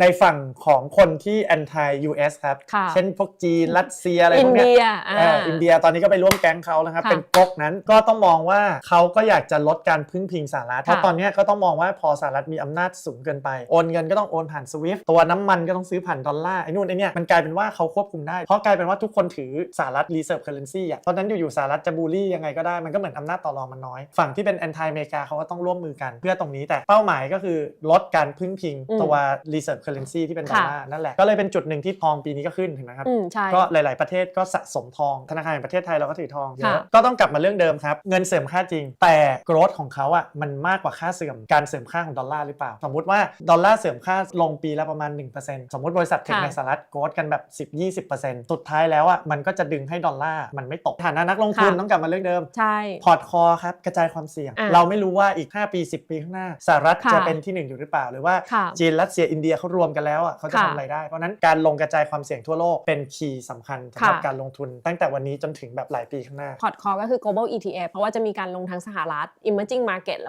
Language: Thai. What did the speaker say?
ในฝั่งของคนที่ anti US ครับ ค่ะเช่นพวกจีนรัสเซียอะไรพอิวนกเนี้เดียยอ่า เอ่ออินเดียตอนนี้ก็ไปร่วมแก๊งเขานะครับ ค่ะเป็นก๊กนั้นก็ต้องมองว่าเขาก็อยากจะลดการพึ่งพิงสหรัฐเพราะค่ะตอนเนี้ยก็ต้องมองว่าพอสหรัฐมีอำนาจสูงเกินไปโอนเงินก็ต้องโอนผ่านสวิฟตัวน้ำมันก็ต้องซื้อผ่านดอลลาร์ไอ้นู่นไอ้เนี่ยมันกลายเป็นว่าเขาควบคุมได้เพราะกลายเป็นว่าทุกคนถือสหรัฐ reserve currency อะเพราะฉะนั้นอยู่ๆสหรัฐจะบูลลี่ยังไงก็ได้มันก็เหมือนอำนาจต่อรองมันน้อย ฝั่งที่เป็น anti อเมริกาเขาก็ต้องร่วมมือกัน เพื่อตรงนี้แต่เป้าหมายก็คือลดการพึ่งพิงอืมตัว reserve currency ที่เป็นดอลลาร์นั่นแหละ ก็เลยเป็นจุดหนึ่งที่ทองปีนี้ก็ขึ้นถึงนะครับอืมใช่ก็หลาย ๆ ประเทศก็สะสมทอง ธนาคารแห่งประเทศไทยเราก็ถือทองเยอะค่ะก็ต้องกลับมาเรื่องเดิมครับ เงินเสริมค่าจริง แต่โกรธของเขาอะมันมากกว่าค่าเสื่อม การเสริมค่าของดอลลาร์หรือเปล่า สมมุติว่าดอลลาร์เสริมค่าลงปีละประมาณ 1%สมมติบริษัทเทคค่ะในสหรัฐโกรธกันแบบ 10-20%สุดท้ายแล้วอะมันก็จะดึงให้ดอลลาร์มันไม่ตกฐานะนักลงทุนค่ะต้องกลับมาเรื่องเดิมใช่พอร์ตคอครับกระจายความเสี่ยงอะเราไม่รู้ว่าอีก 5 ปี 10 ปีข้างหน้าสหรัฐค่ะจะเป็นที่หนึ่งอยู่หรือเปล่าหรือว่าค่ะจีนรัสเซียอินเดียเขารวมกันแล้วอะเขาจะค่ะทำอะไรได้ เพราะฉะนั้นการลงกระจายความเสี่ยงทั่วโลกเป็นคีย์สำคัญสำหรับค่ะ การลงทุน ตั้งแต่วันนี้จนถึงแบบหลายปีข้างหน้า พอร์ตคอก็คือ global ETF เพราะว่าจะมีการลงทั้งสหรัฐ emerging market แล้ว